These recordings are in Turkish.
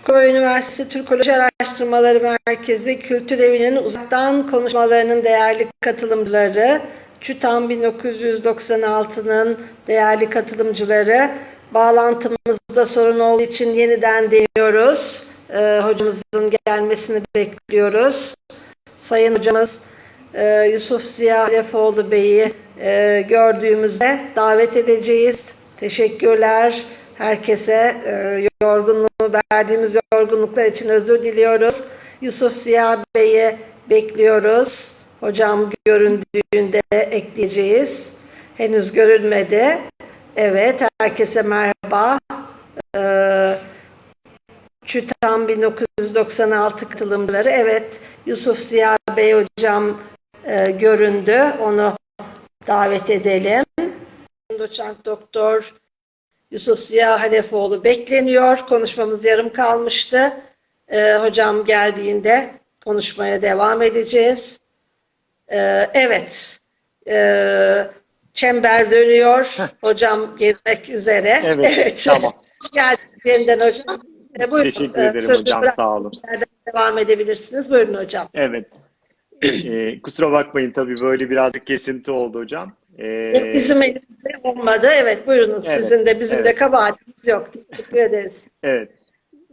Çukurova Üniversitesi Türkoloji Araştırmaları Merkezi Kültür Evi'nin uzaktan konuşmalarının değerli katılımcıları, ÇÜTAM 1996'nın değerli katılımcıları, bağlantımızda sorun olduğu için yeniden deniyoruz. Ee, hocamızın gelmesini bekliyoruz. Sayın hocamız e, Yusuf Ziya Halefoğlu Bey'i e, gördüğümüzde davet edeceğiz. Teşekkürler herkese. E, yorgunluğu verdiğimiz yorgunluklar için özür diliyoruz. Yusuf Ziya Bey'i bekliyoruz. Hocam göründüğünde ekleyeceğiz. Henüz görülmedi. Evet, herkese merhaba. Ee, ÇÜTAM 1996 katılımcıları. Evet, Yusuf Ziya Bey hocam e, göründü. Onu davet edelim. Doçent Doktor Yusuf Ziya Halefoğlu bekleniyor. Konuşmamız yarım kalmıştı. Ee, hocam geldiğinde konuşmaya devam edeceğiz. Ee, evet. Ee, çember dönüyor. Hocam gezmek üzere. Evet, tamam. Hoş geldiniz yeniden hocam. Ee, buyurun. Teşekkür Ee, ederim sözü hocam. Sağ olun. devam edebilirsiniz. Buyurun hocam. Evet. Ee, kusura bakmayın tabii böyle birazcık kesinti oldu hocam. Ee, Bizim elimizde olmadı. Evet buyurunuz. Evet, Sizin de bizim de evet. kabahatimiz yok. Teşekkür ederiz. evet.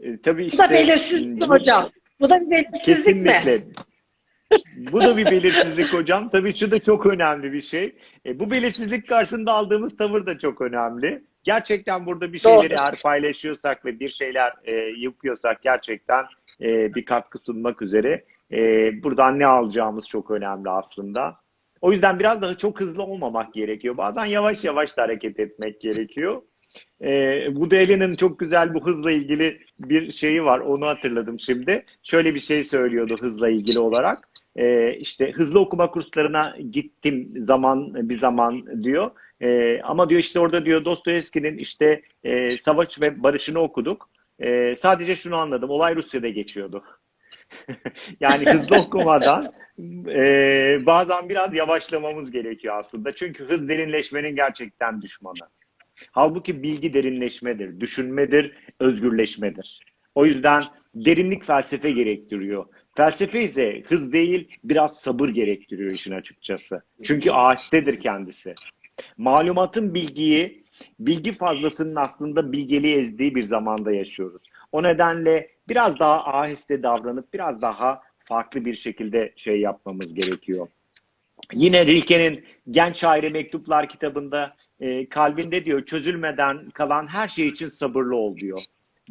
Ee, tabii Bu işte da belirsizlik hocam. Bu da bir belirsizlik mi? Kesinlikle. Bu da bir belirsizlik hocam. Tabii şu da çok önemli bir şey. E, bu belirsizlik karşısında aldığımız tavır da çok önemli. Gerçekten burada bir şeyleri Doğru. eğer paylaşıyorsak ve bir şeyler e, yapıyorsak gerçekten e, bir katkı sunmak üzere e, buradan ne alacağımız çok önemli aslında. O yüzden biraz daha çok hızlı olmamak gerekiyor. Bazen yavaş yavaş da hareket etmek gerekiyor. Ee, Woody Allen'ın çok güzel bu hızla ilgili bir şeyi var. Onu hatırladım şimdi. Şöyle bir şey söylüyordu hızla ilgili olarak. Ee, işte hızlı okuma kurslarına gittim zaman bir zaman diyor. Ee, ama diyor işte orada diyor Dostoyevski'nin işte e, Savaş ve Barış'ını okuduk. Ee, sadece şunu anladım. Olay Rusya'da geçiyordu. yani hızlı okumadan e, bazen biraz yavaşlamamız gerekiyor aslında. Çünkü hız derinleşmenin gerçekten düşmanı. Halbuki bilgi derinleşmedir, düşünmedir, özgürleşmedir. O yüzden derinlik felsefe gerektiriyor. Felsefe ise hız değil, biraz sabır gerektiriyor işin açıkçası. Çünkü ahistedir kendisi. Malumatın bilgiyi, bilgi fazlasının aslında bilgeliği ezdiği bir zamanda yaşıyoruz. O nedenle biraz daha aheste davranıp biraz daha farklı bir şekilde şey yapmamız gerekiyor. Yine Rilke'nin Genç Şairi Mektuplar kitabında e, kalbinde diyor çözülmeden kalan her şey için sabırlı ol diyor.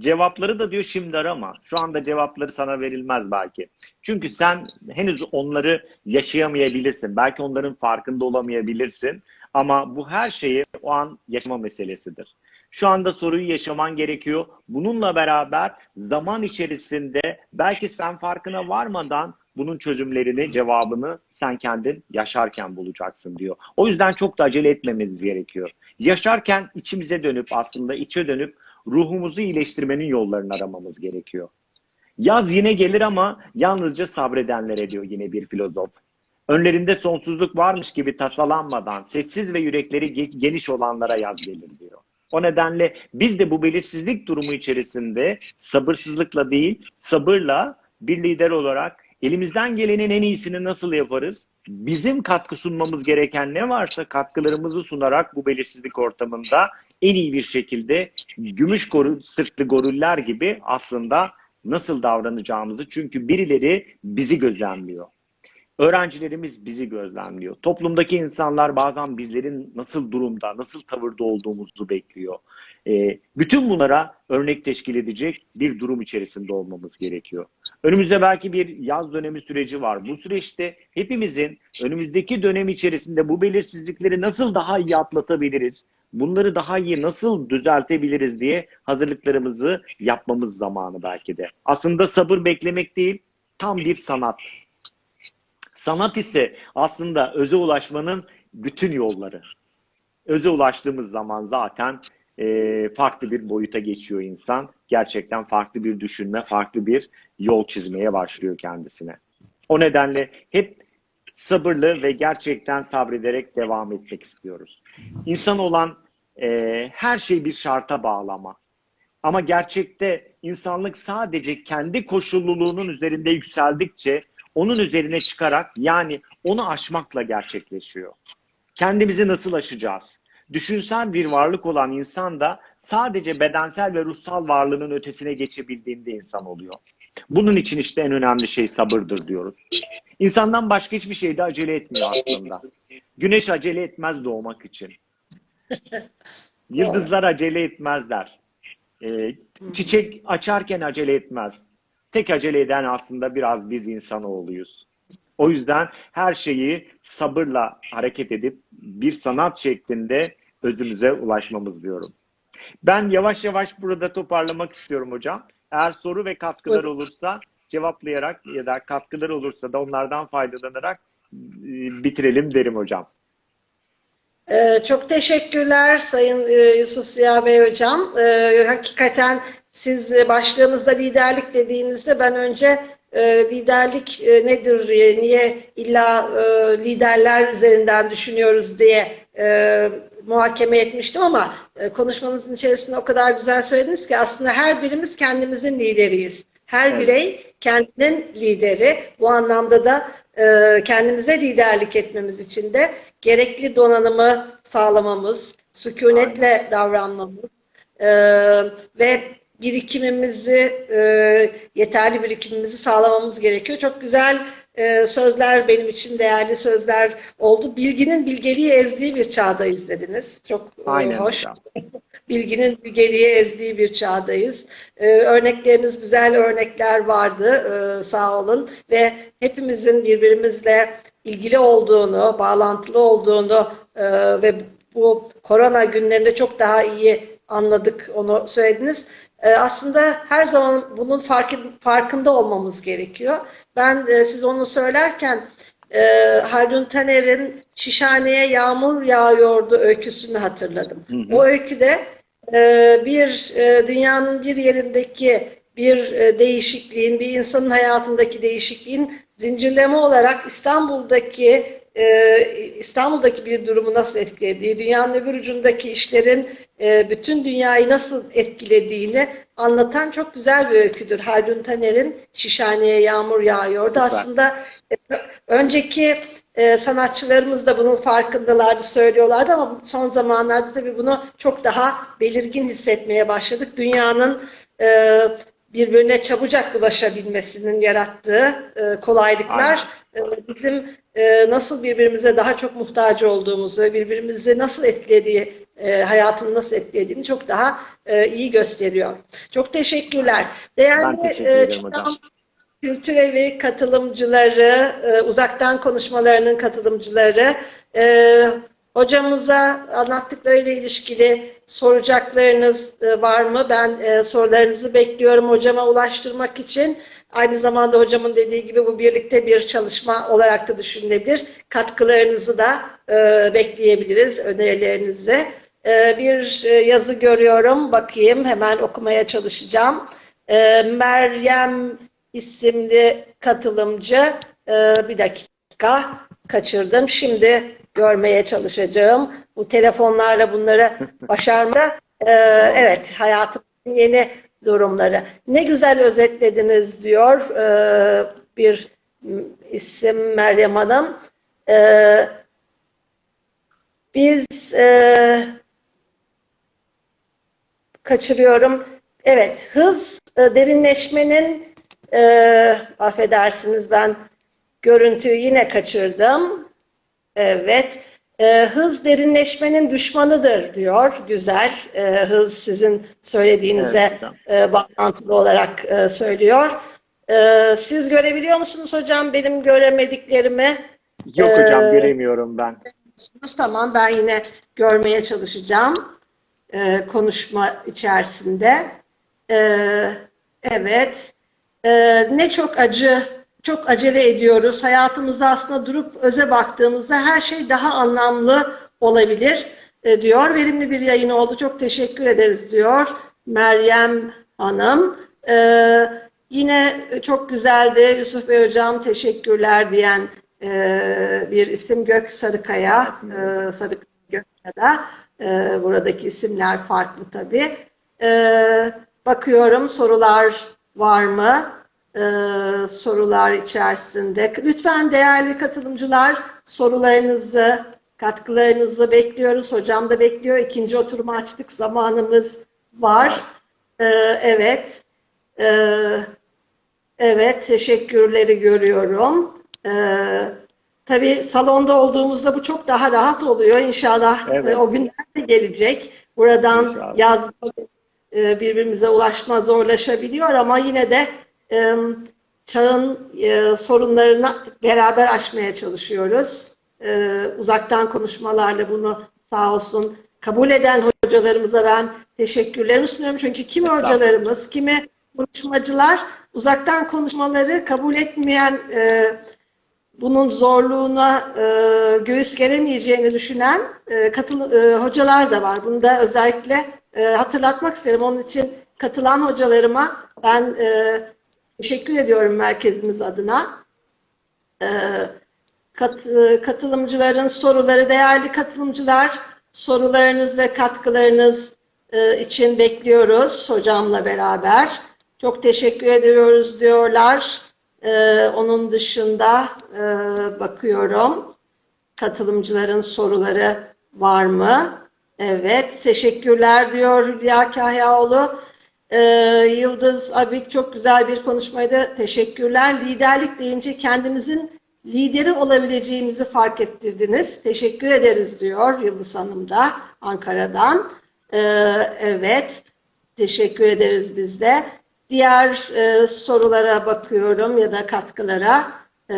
Cevapları da diyor şimdi arama. Şu anda cevapları sana verilmez belki. Çünkü sen henüz onları yaşayamayabilirsin. Belki onların farkında olamayabilirsin. Ama bu her şeyi o an yaşama meselesidir. Şu anda soruyu yaşaman gerekiyor. Bununla beraber zaman içerisinde belki sen farkına varmadan bunun çözümlerini, cevabını sen kendin yaşarken bulacaksın diyor. O yüzden çok da acele etmemiz gerekiyor. Yaşarken içimize dönüp aslında içe dönüp ruhumuzu iyileştirmenin yollarını aramamız gerekiyor. Yaz yine gelir ama yalnızca sabredenlere diyor yine bir filozof. Önlerinde sonsuzluk varmış gibi tasalanmadan sessiz ve yürekleri ge- geniş olanlara yaz gelir diyor. O nedenle biz de bu belirsizlik durumu içerisinde sabırsızlıkla değil, sabırla bir lider olarak elimizden gelenin en iyisini nasıl yaparız? Bizim katkı sunmamız gereken ne varsa katkılarımızı sunarak bu belirsizlik ortamında en iyi bir şekilde gümüş goru, sırtlı goriller gibi aslında nasıl davranacağımızı çünkü birileri bizi gözlemliyor. Öğrencilerimiz bizi gözlemliyor. Toplumdaki insanlar bazen bizlerin nasıl durumda, nasıl tavırda olduğumuzu bekliyor. Ee, bütün bunlara örnek teşkil edecek bir durum içerisinde olmamız gerekiyor. Önümüzde belki bir yaz dönemi süreci var. Bu süreçte hepimizin önümüzdeki dönem içerisinde bu belirsizlikleri nasıl daha iyi atlatabiliriz, bunları daha iyi nasıl düzeltebiliriz diye hazırlıklarımızı yapmamız zamanı belki de. Aslında sabır beklemek değil, tam bir sanat. Sanat ise aslında öze ulaşmanın bütün yolları. Öze ulaştığımız zaman zaten e, farklı bir boyuta geçiyor insan. Gerçekten farklı bir düşünme, farklı bir yol çizmeye başlıyor kendisine. O nedenle hep sabırlı ve gerçekten sabrederek devam etmek istiyoruz. İnsan olan e, her şey bir şarta bağlama. Ama gerçekte insanlık sadece kendi koşulluluğunun üzerinde yükseldikçe onun üzerine çıkarak yani onu aşmakla gerçekleşiyor. Kendimizi nasıl aşacağız? Düşünsel bir varlık olan insan da sadece bedensel ve ruhsal varlığının ötesine geçebildiğinde insan oluyor. Bunun için işte en önemli şey sabırdır diyoruz. İnsandan başka hiçbir şeyde acele etmiyor aslında. Güneş acele etmez doğmak için. Yıldızlar acele etmezler. Ee, çiçek açarken acele etmez. Tek acele eden aslında biraz biz insanoğluyuz. O yüzden her şeyi sabırla hareket edip bir sanat şeklinde özümüze ulaşmamız diyorum. Ben yavaş yavaş burada toparlamak istiyorum hocam. Eğer soru ve katkılar olursa cevaplayarak ya da katkılar olursa da onlardan faydalanarak e, bitirelim derim hocam. Ee, çok teşekkürler Sayın e, Yusuf Ziya Bey Hocam. Ee, hakikaten siz e, başlığınızda liderlik dediğinizde ben önce e, liderlik e, nedir, e, niye illa e, liderler üzerinden düşünüyoruz diye e, muhakeme etmiştim ama e, konuşmanızın içerisinde o kadar güzel söylediniz ki aslında her birimiz kendimizin lideriyiz. Her Evet. birey kendinin lideri. Bu anlamda da e, kendimize liderlik etmemiz için de gerekli donanımı sağlamamız, sükunetle davranmamız e, ve birikimimizi, e, yeterli birikimimizi sağlamamız gerekiyor. Çok güzel e, sözler benim için değerli sözler oldu. Bilginin bilgeliği ezdiği bir çağda izlediniz. Çok e, Aynen hoş bilginin bilgeliği ezdiği bir çağdayız. Ee, örnekleriniz güzel örnekler vardı ee, sağ olun ve hepimizin birbirimizle ilgili olduğunu, bağlantılı olduğunu e, ve bu korona günlerinde çok daha iyi anladık onu söylediniz. Ee, aslında her zaman bunun farkı- farkında olmamız gerekiyor. Ben e, siz onu söylerken e, Haldun Taner'in Şişhane'ye yağmur yağıyordu öyküsünü hatırladım. Hı hı. O öyküde e, bir dünyanın bir yerindeki bir değişikliğin, bir insanın hayatındaki değişikliğin zincirleme olarak İstanbul'daki e, İstanbul'daki bir durumu nasıl etkilediği, dünyanın öbür ucundaki işlerin e, bütün dünyayı nasıl etkilediğini anlatan çok güzel bir öyküdür. Haldun Taner'in Şişhane'ye yağmur yağıyordu. Süper. Aslında e, önceki e, sanatçılarımız da bunun farkındalardı, söylüyorlardı ama son zamanlarda tabii bunu çok daha belirgin hissetmeye başladık. Dünyanın e, birbirine çabucak ulaşabilmesinin yarattığı e, kolaylıklar e, bizim e, nasıl birbirimize daha çok muhtaç olduğumuzu, birbirimizi nasıl etkilediği, e, hayatını nasıl etkilediğini çok daha e, iyi gösteriyor. Çok teşekkürler. Değerli Ben teşekkür ederim hocam. Kültür Evi katılımcıları, uzaktan konuşmalarının katılımcıları, hocamıza anlattıklarıyla ilişkili soracaklarınız e, var mı? Ben e, sorularınızı bekliyorum hocama ulaştırmak için. Aynı zamanda hocamın dediği gibi bu birlikte bir çalışma olarak da düşünülebilir. Katkılarınızı da e, bekleyebiliriz, önerilerinizi. Bir yazı görüyorum, bakayım hemen okumaya çalışacağım. Meryem isimli katılımcı, bir dakika kaçırdım. Şimdi görmeye çalışacağım. Bu telefonlarla bunları başarma. E, evet, hayatımın yeni durumları. Ne güzel özetlediniz diyor e, bir isim Meryem Hanım. E, biz e, kaçırıyorum. Evet, hız e, derinleşmenin e, affedersiniz ben görüntüyü yine kaçırdım. Evet. E, hız derinleşmenin düşmanıdır diyor. Güzel. E, hız sizin söylediğinize Evet, hocam. e, bağlantılı olarak e, söylüyor. E, siz görebiliyor musunuz hocam benim göremediklerimi? Yok hocam Ee, göremiyorum ben. Tamam ben yine görmeye çalışacağım e, konuşma içerisinde. E, evet. E, ne çok acı, çok acele ediyoruz. Hayatımızda aslında durup öze baktığımızda her şey daha anlamlı olabilir e, diyor. Verimli bir yayın oldu. Çok teşekkür ederiz diyor Meryem Hanım. E, yine çok güzeldi Yusuf Bey Hocam teşekkürler diyen e, bir isim Gök Sarıkaya. E, Sarıkaya Gökkaya. E, buradaki isimler farklı tabii. E, bakıyorum sorular var mı? Ee, sorular içerisinde. Lütfen değerli katılımcılar sorularınızı, katkılarınızı bekliyoruz. Hocam da bekliyor. İkinci oturumu açtık. Zamanımız var. Ee, evet. Ee, evet. Teşekkürleri görüyorum. Ee, tabii salonda olduğumuzda bu çok daha rahat oluyor. İnşallah Evet. e, o günler de gelecek. Buradan İnşallah. e, birbirimize ulaşma zorlaşabiliyor ama yine de e, çağın e, sorunlarını beraber aşmaya çalışıyoruz. E, uzaktan konuşmalarla bunu sağ olsun kabul eden hocalarımıza ben teşekkürlerimi sunuyorum. Çünkü kimi hocalarımız, kimi konuşmacılar uzaktan konuşmaları kabul etmeyen e, bunun zorluğuna e, göğüs geremeyeceğini düşünen e, katıl, e, hocalar da var. Bunu da özellikle e, hatırlatmak isterim. Onun için katılan hocalarıma ben e, teşekkür ediyorum merkezimiz adına. E, kat, e, katılımcıların soruları, değerli katılımcılar, sorularınız ve katkılarınız e, için bekliyoruz hocamla beraber. Çok teşekkür ediyoruz diyorlar. Ee, onun dışında e, bakıyorum. Katılımcıların soruları var mı? Evet, teşekkürler diyor Hülya Kahyaoğlu. Ee, Yıldız Abik çok güzel bir konuşmaydı. Teşekkürler. Liderlik deyince kendimizin lideri olabileceğimizi fark ettirdiniz. Teşekkür ederiz diyor Yıldız Hanım da Ankara'dan. Ee, evet, teşekkür ederiz biz de. Diğer e, sorulara bakıyorum ya da katkılara. E,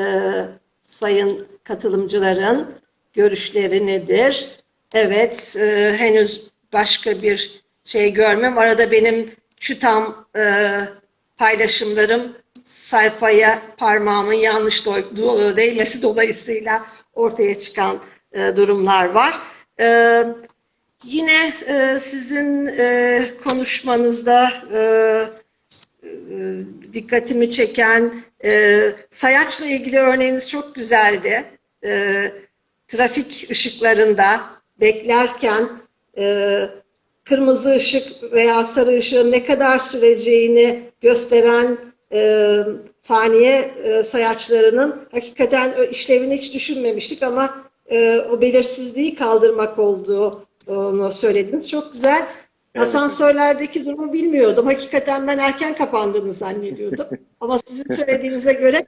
sayın katılımcıların görüşleri nedir? Evet, e, henüz başka bir şey görmüyorum. Arada benim şu tam e, paylaşımlarım sayfaya parmağımın yanlış do- değmesi dolayısıyla ortaya çıkan e, durumlar var. E, yine e, sizin e, konuşmanızda e, e, dikkatimi çeken e, sayaçla ilgili örneğiniz çok güzeldi. E, trafik ışıklarında beklerken e, kırmızı ışık veya sarı ışığın ne kadar süreceğini gösteren e, saniye e, sayaçlarının hakikaten işlevini hiç düşünmemiştik ama e, o belirsizliği kaldırmak olduğunu söylediniz. Çok güzel. Evet. Asansörlerdeki durumu bilmiyordum. Hakikaten ben erken kapandığını zannediyordum. Ama sizin söylediğinize göre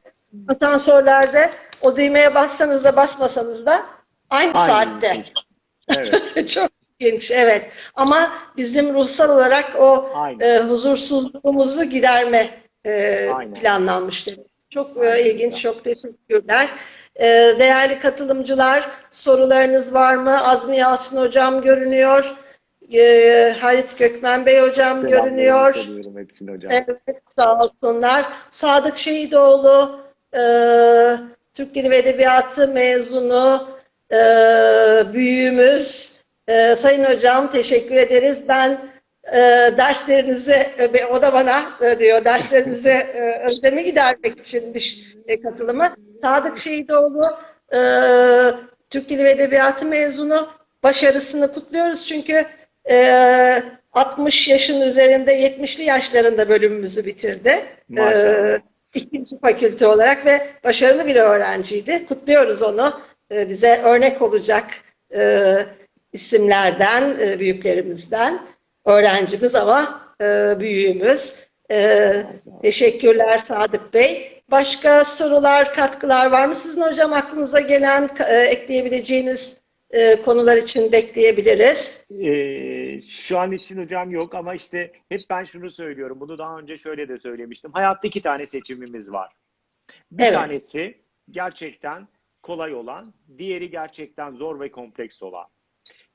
asansörlerde o düğmeye bassanız da basmasanız da aynı saatte. Evet. Çok ilginç, evet. Ama bizim ruhsal olarak o Aynen. e, huzursuzluğumuzu giderme e, Aynen. Çok e, Aynen. ilginç, çok teşekkürler. E, değerli katılımcılar, sorularınız var mı? Azmi Yalçın Hocam görünüyor. E, Halit Gökmen Bey Hocam görünüyor. Seviyorum hepsini hocam. Evet, sağ olsunlar. Sadık Şehidoğlu, e, Türk Dili ve Edebiyatı mezunu, e, büyüğümüz. E, Sayın Hocam teşekkür ederiz. Ben e, derslerinizi, e, o da bana e, diyor, derslerinizi e, özlemi gidermek için bir e, katılımı. Sadık Şehidoğlu, e, Türk Dili ve Edebiyatı mezunu. Başarısını kutluyoruz çünkü e, 60 yaşın üzerinde 70'li yaşlarında bölümümüzü bitirdi. Maşallah. E, ikinci fakülte olarak ve başarılı bir öğrenciydi. Kutluyoruz onu. E, bize örnek olacak e, isimlerden, e, büyüklerimizden. Öğrencimiz ama e, büyüğümüz. E, teşekkürler Sadık Bey. Başka sorular, katkılar var mı? Sizin hocam aklınıza gelen, e, ekleyebileceğiniz e, konular için bekleyebiliriz. Şu an için hocam yok ama işte hep ben şunu söylüyorum. Bunu daha önce şöyle de söylemiştim. Hayatta iki tane seçimimiz var. Bir Evet. tanesi gerçekten kolay olan, diğeri gerçekten zor ve kompleks olan.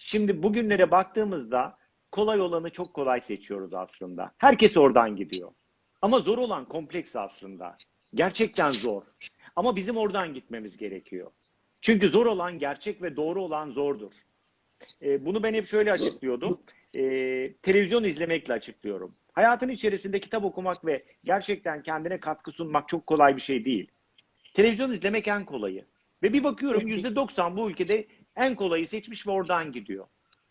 Şimdi bugünlere baktığımızda kolay olanı çok kolay seçiyoruz aslında. Herkes oradan gidiyor. Ama zor olan kompleks aslında. Gerçekten zor. Ama bizim oradan gitmemiz gerekiyor. Çünkü zor olan gerçek ve doğru olan zordur. E, bunu ben hep şöyle açıklıyordum. E, televizyon izlemekle açıklıyorum. Hayatın içerisinde kitap okumak ve gerçekten kendine katkı sunmak çok kolay bir şey değil. Televizyon izlemek en kolayı. Ve bir bakıyorum %90 bu ülkede en kolayı seçmiş ve oradan gidiyor.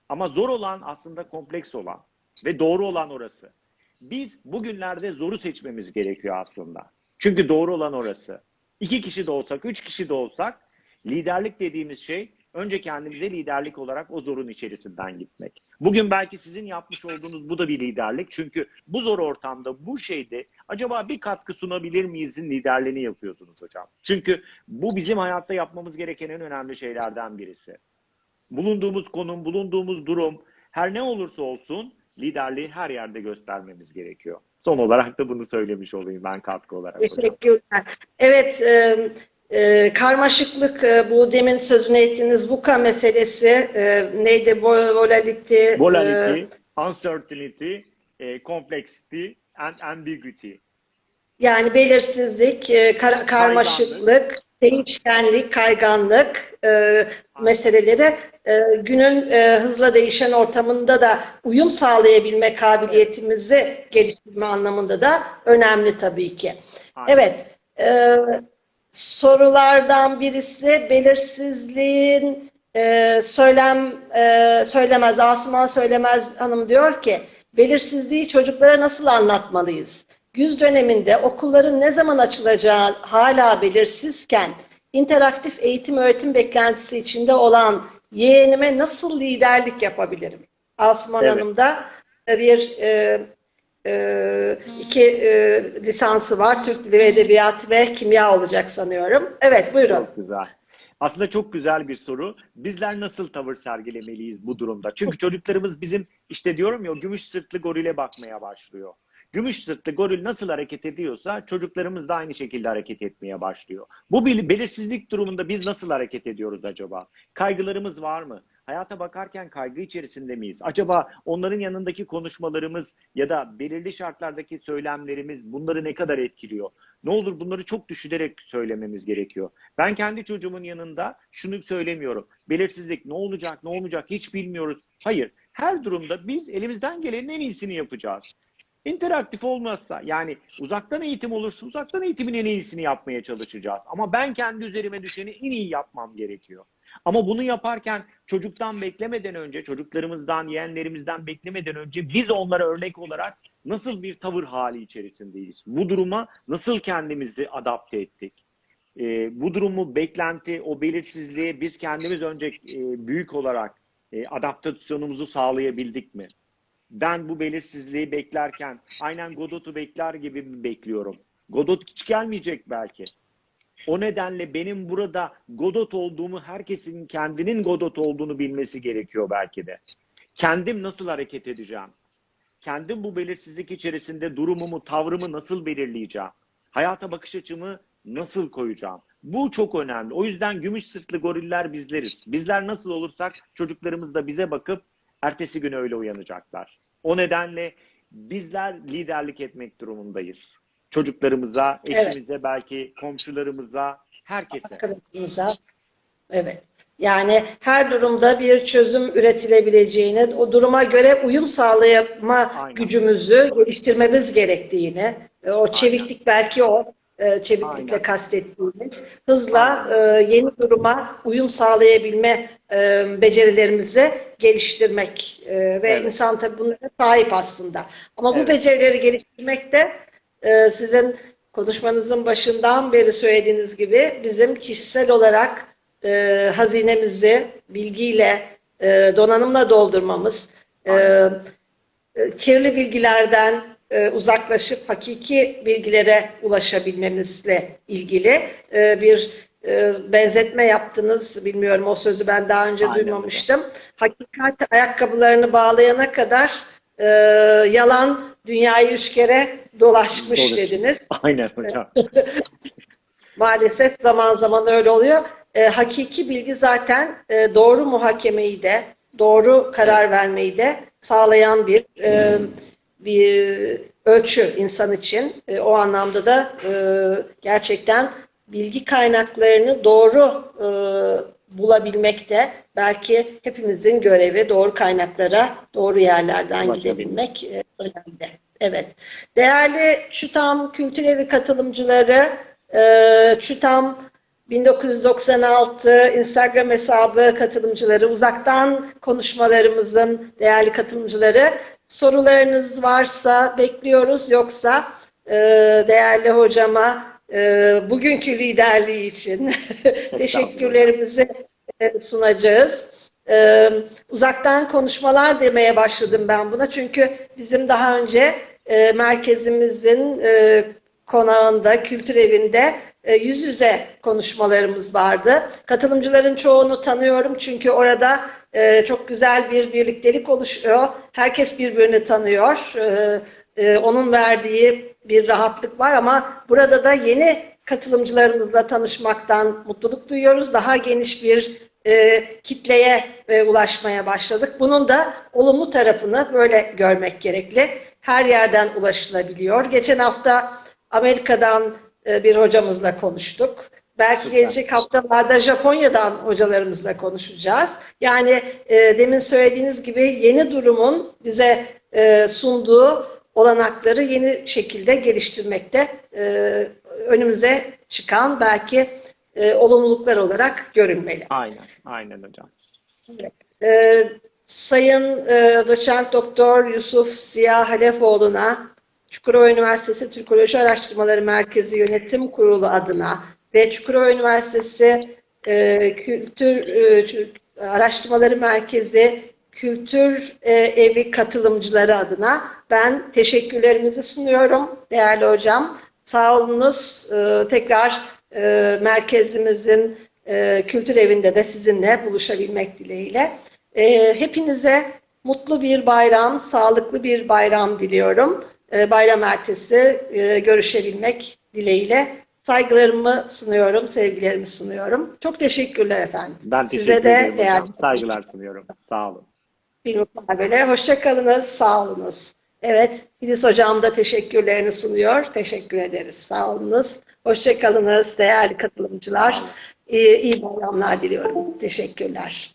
Ama zor olan aslında kompleks olan ve doğru olan orası. biz bugünlerde zoru seçmemiz gerekiyor aslında. Çünkü doğru olan orası. İki kişi de olsak, üç kişi de olsak liderlik dediğimiz şey önce kendimize liderlik olarak o zorun içerisinden gitmek. Bugün belki sizin yapmış olduğunuz bu da bir liderlik. Çünkü bu zor ortamda, bu şeyde acaba bir katkı sunabilir miyizin liderliğini yapıyorsunuz hocam. Çünkü bu bizim hayatta yapmamız gereken en önemli şeylerden birisi. Bulunduğumuz konum, bulunduğumuz durum her ne olursa olsun liderliği her yerde göstermemiz gerekiyor. Son olarak da bunu söylemiş olayım ben katkı olarak. hocam. Teşekkürler. Evet, e, e, karmaşıklık, e, bu demin sözünü ettiğiniz VUCA meselesi, e, neydi? Vol- Volatility, e, Volatility, uncertainty, e, complexity and ambiguity. yani belirsizlik, e, kar- karmaşıklık, değişkenlik, kayganlık e, meseleleri e, günün e, hızla değişen ortamında da uyum sağlayabilme kabiliyetimizi geliştirme anlamında da önemli tabii ki. Aynen. Evet, e, sorulardan birisi belirsizliğin e, söylem e, söylemez, Asuman Söylemez Hanım diyor ki belirsizliği çocuklara nasıl anlatmalıyız? Güz döneminde okulların ne zaman açılacağı hala belirsizken interaktif eğitim öğretim beklentisi içinde olan yeğenime nasıl liderlik yapabilirim? Asuman Evet. Hanım da bir e, e, iki e, lisansı var. Türk Dili ve Edebiyatı ve Kimya olacak sanıyorum. Evet buyurun. Çok güzel. Aslında çok güzel bir soru. Bizler nasıl tavır sergilemeliyiz bu durumda? Çünkü çocuklarımız bizim işte diyorum ya gümüş sırtlı gorile bakmaya başlıyor. Gümüş sırtlı goril nasıl hareket ediyorsa çocuklarımız da aynı şekilde hareket etmeye başlıyor. Bu bel- belirsizlik durumunda biz nasıl hareket ediyoruz acaba? Kaygılarımız var mı? Hayata bakarken kaygı içerisinde miyiz? Acaba onların yanındaki konuşmalarımız ya da belirli şartlardaki söylemlerimiz bunları ne kadar etkiliyor? Ne olur bunları çok düşünerek söylememiz gerekiyor. Ben kendi çocuğumun yanında şunu söylemiyorum. Belirsizlik ne olacak ne olmayacak hiç bilmiyoruz. Hayır. Her durumda biz elimizden gelenin en iyisini yapacağız. İnteraktif olmazsa yani uzaktan eğitim olursa uzaktan eğitimin en iyisini yapmaya çalışacağız. Ama ben kendi üzerime düşeni en iyi yapmam gerekiyor. Ama bunu yaparken çocuktan beklemeden önce, çocuklarımızdan, yeğenlerimizden beklemeden önce biz onlara örnek olarak nasıl bir tavır hali içerisindeyiz? Bu duruma nasıl kendimizi adapte ettik? Ee, bu durumu, beklenti, o belirsizliğe biz kendimiz önce e, büyük olarak e, adaptasyonumuzu sağlayabildik mi? Ben bu belirsizliği beklerken aynen Godot'u bekler gibi mi bekliyorum? Godot hiç gelmeyecek belki. O nedenle benim burada Godot olduğumu herkesin kendinin Godot olduğunu bilmesi gerekiyor belki de. Kendim nasıl hareket edeceğim? Kendim bu belirsizlik içerisinde durumumu, tavrımı nasıl belirleyeceğim? Hayata bakış açımı nasıl koyacağım? Bu çok önemli. O yüzden gümüş sırtlı goriller bizleriz. Bizler nasıl olursak çocuklarımız da bize bakıp ertesi gün öyle uyanacaklar. O nedenle bizler liderlik etmek durumundayız. Çocuklarımıza, Evet. eşimize, belki komşularımıza, herkese. Arkadaşımıza. Evet. Yani her durumda bir çözüm üretilebileceğini, o duruma göre uyum sağlayama Aynen. gücümüzü geliştirmemiz gerektiğini, e, o çeviklik belki o e, çeviklikle Aynen. kastettiğimiz, hızla Aynen. e, yeni duruma uyum sağlayabilme e, becerilerimizi geliştirmek E, ve Evet. insan tabii bunlara sahip aslında. Ama bu Evet. becerileri geliştirmek de e, sizin konuşmanızın başından beri söylediğiniz gibi bizim kişisel olarak e, hazinemizi bilgiyle, e, donanımla doldurmamız, e, e, kirli bilgilerden e, uzaklaşıp hakiki bilgilere ulaşabilmemizle ilgili e, bir e, benzetme yaptınız. Bilmiyorum o sözü ben daha önce Aynen öyle. duymamıştım. Hakikat ayakkabılarını bağlayana kadar e, yalan dünyayı üç kere dolaşmış Dolaşır. dediniz. Aynen hocam. Maalesef zaman zaman öyle oluyor. E, hakiki bilgi zaten e, doğru muhakemeyi de, doğru karar vermeyi de sağlayan bir e, bir ölçü insan için. E, o anlamda da e, gerçekten bilgi kaynaklarını doğru e, bulabilmek de belki hepimizin görevi doğru kaynaklara, doğru yerlerden gidebilmek e, önemli. Evet. Değerli ÇÜTAM Kültür Evi katılımcıları, e, ÇÜTAM 1996 Instagram hesabı katılımcıları, uzaktan konuşmalarımızın değerli katılımcıları. Sorularınız varsa bekliyoruz. Yoksa e, değerli hocama bugünkü liderliği için teşekkürlerimizi e, sunacağız. E, uzaktan konuşmalar demeye başladım ben buna. Çünkü bizim daha önce e, merkezimizin e, konağında, kültür evinde yüz yüze konuşmalarımız vardı. Katılımcıların çoğunu tanıyorum çünkü orada çok güzel bir birliktelik oluşuyor. Herkes birbirini tanıyor. E, e, onun verdiği bir rahatlık var ama burada da yeni katılımcılarımızla tanışmaktan mutluluk duyuyoruz. Daha geniş bir e, kitleye e, ulaşmaya başladık. Bunun da olumlu tarafını böyle görmek gerekli. Her yerden ulaşılabiliyor. Geçen hafta Amerika'dan e, bir hocamızla konuştuk. Belki Süper. gelecek haftalarda Japonya'dan hocalarımızla konuşacağız. Yani e, demin söylediğiniz gibi yeni durumun bize e, sunduğu olanakları yeni şekilde geliştirmekte e, önümüze çıkan belki e, olumluluklar olarak görünmeli. Aynen, aynen hocam. Ee, Sayın e, Doçent Doktor Yusuf Ziya Halefoğlu'na Çukurova Üniversitesi Türkoloji Araştırmaları Merkezi Yönetim Kurulu adına ve Çukurova Üniversitesi e, Kültür e, Araştırmaları Merkezi Kültür e, Evi katılımcıları adına ben teşekkürlerimizi sunuyorum değerli hocam. Sağ olunuz. Ee, tekrar e, merkezimizin e, kültür evinde de sizinle buluşabilmek dileğiyle. E, hepinize mutlu bir bayram, sağlıklı bir bayram diliyorum. E, bayram ertesi e, görüşebilmek dileğiyle saygılarımı sunuyorum, sevgilerimi sunuyorum. Çok teşekkürler efendim. Ben Size teşekkür de ederim hocam. değerli- Saygılar sunuyorum. Sağ olun. Bir mukabele. Hoşçakalınız, sağ olunuz. Evet, Filiz Hocam da teşekkürlerini sunuyor. Teşekkür ederiz. Sağ olunuz. Hoşçakalınız değerli katılımcılar. İyi, iyi bayramlar diliyorum. Teşekkürler.